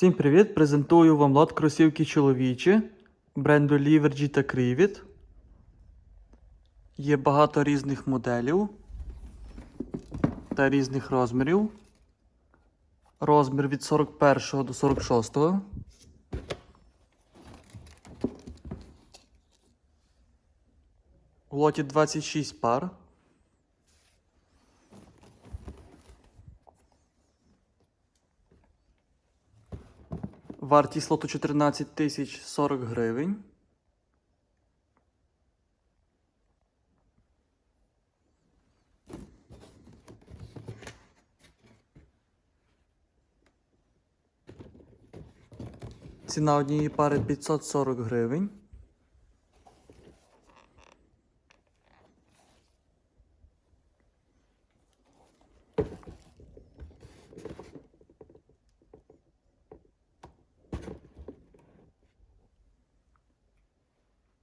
Всім привіт! Презентую вам лот кросівки чоловічі бренду Livergy та Crivit. Є багато різних моделів та різних розмірів. Розмір від 41 до 46. У лоті 26 пар. Вартість лоту 14 тисяч 40 гривень. Ціна однієї пари 540 гривень.